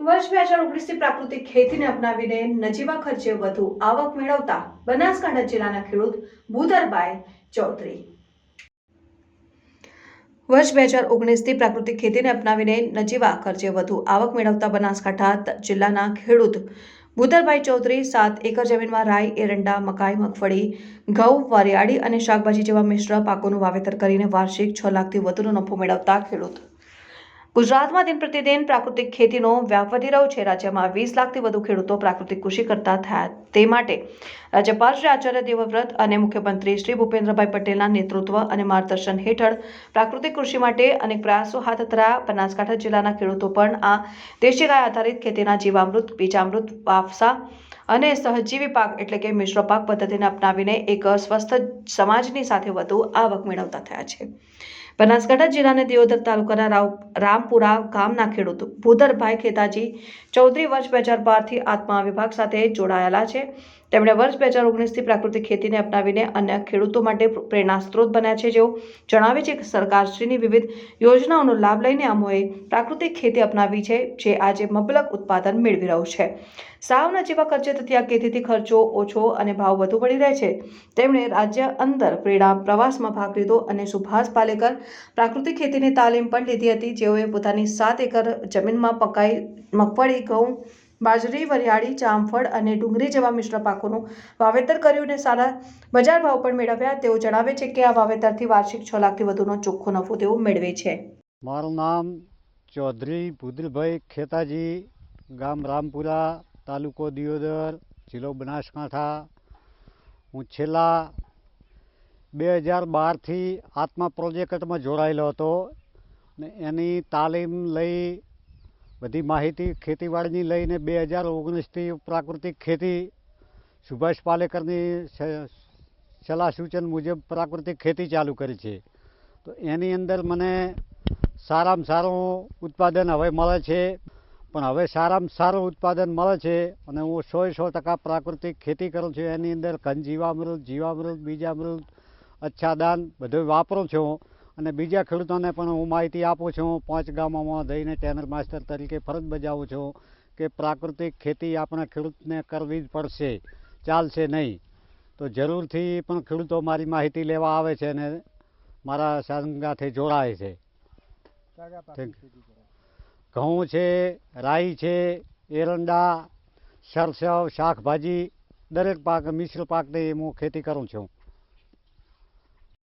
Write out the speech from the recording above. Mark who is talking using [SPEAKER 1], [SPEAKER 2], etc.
[SPEAKER 1] વર્ષ બે હજાર ઓગણીસથી પ્રાકૃતિક ખેતીને અપનાવીને નજીવા ખર્ચે વધુ આવક મેળવતા બનાસકાંઠા જિલ્લાના ખેડૂત ભૂધરભાઈ ચૌધરી. વર્ષ બે હજાર ઓગણીસથી પ્રાકૃતિક ખેતીને અપનાવીને નજીવા ખર્ચે વધુ આવક મેળવતા બનાસકાંઠા જિલ્લાના ખેડૂત ભૂતરભાઈ ચૌધરી સાત એકર જમીનમાં રાઈ, એરંડા, મકાઈ, મગફળી, ઘઉં, વરિયાળી અને શાકભાજી જેવા મિશ્ર પાકોનું વાવેતર કરીને વાર્ષિક છ લાખથી વધુનો નફો મેળવતા ખેડૂત ગુજરાતમાં દિન પ્રતિદિન પ્રાકૃતિક ખેતીનો વ્યાપ વધી રહ્યો છે. રાજ્યમાં વીસ લાખથી વધુ ખેડૂતો પ્રાકૃતિક કૃષિ કરતા થયા તે માટે રાજ્યપાલ શ્રી આચાર્ય દેવવ્રત અને મુખ્યમંત્રી શ્રી ભૂપેન્દ્રભાઈ પટેલના નેતૃત્વ અને માર્ગદર્શન હેઠળ પ્રાકૃતિક કૃષિ માટે અનેક પ્રયાસો હાથ ધરા. બનાસકાંઠા જિલ્લાના ખેડૂતો પણ આ દેશી ગાય આધારિત ખેતીના જીવામૃત, બીજામૃત વાફસા અને સહજીવી પાક એટલે કે મિશ્ર પાક પદ્ધતિને અપનાવીને એક સ્વસ્થ સમાજની સાથે વધુ આવક મેળવતા થયા છે. બનાસકાંઠા જિલ્લાના દિયોદર તાલુકાના રાવ, રામપુરા ગામના ખેડૂત ભૂધરભાઈ ખેતાજી ચૌધરી વર્ષ બે હજાર બારથી આત્મા વિભાગ સાથે જોડાયેલા છે. તેમણે વર્ષ બે હજાર ઓગણીસથી પ્રાકૃતિક ખેતીને અપનાવીને અન્ય ખેડૂતો માટે પ્રેરણા સ્ત્રોત બન્યા છે. જેઓ જણાવે છે કે સરકારશ્રીની વિવિધ યોજનાઓનો લાભ લઈને અમોએ પ્રાકૃતિક ખેતી અપનાવી છે, જે આજે મબલક ઉત્પાદન મેળવી રહ્યું છે. સાવના જેવા ખર્ચે થતી આ ખેતીથી ખર્ચો ઓછો અને ભાવ વધુ મળી રહે છે. તેમણે રાજ્ય અંદર પ્રેરણા પ્રવાસમાં ભાગ લીધો અને સુભાષ પાલેકર પ્રાકૃતિક ખેતીની તાલીમ પણ લીધી હતી. જેઓએ પોતાની સાત એકર જમીનમાં પકાઈ, મગફળી, ઘઉં બાજરી, વરિયાળી, જામફળ અને ડુંગળી જેવા મિશ્ર પાકોનું વાવેતર કર્યું અને સારા બજાર ભાવ પણ મેળવ્યા. તેઓ જણાવે છે કે આ વાવેતરથી વાર્ષિક છ લાખથી વધુનો ચોખ્ખો નફો તેઓ મેળવે છે.
[SPEAKER 2] મારું નામ ચૌધરી ભુદ્રભાઈ ખેતાજી, ગામ રામપુરા, તાલુકો દિયોદર, જિલ્લો બનાસકાંઠા. હું છેલ્લા બે હજાર બારથી આત્મા પ્રોજેક્ટમાં જોડાયેલો હતો ને એની તાલીમ લઈ બધી માહિતી ખેતીવાડીની લઈને બે હજાર ઓગણીસથી પ્રાકૃતિક ખેતી સુભાષ પાલેકરની સલાહ સૂચન મુજબ પ્રાકૃતિક ખેતી ચાલુ કરી છે. તો એની અંદર મને સારામાં સારું ઉત્પાદન હવે મળે છે. પણ હવે સારામાં સારું ઉત્પાદન મળે છે અને હું સો સો ટકા પ્રાકૃતિક ખેતી કરું છું. એની અંદર ઘન જીવામૃત જીવામૃત, બીજામૃત, અચ્છાદાન બધું વાપરું છું. અને બીજા ખેડૂતોને પણ હું માહિતી આપું છું. પાંચ ગામોમાં જઈને ટેનર માસ્ટર તરીકે ફરજ બજાવું છું કે પ્રાકૃતિક ખેતી આપણે ખેડૂતને કરવી જ પડશે. ચાલશે નહીં. તો જરૂરથી પણ ખેડૂતો મારી માહિતી લેવા આવે છે અને મારા સંગાથે જોડાય છે. ઘઉં છે રાઈ છે એરંડા સરસવ શાકભાજી દરેક પાક મિશ્ર પાકની હું ખેતી કરું છું.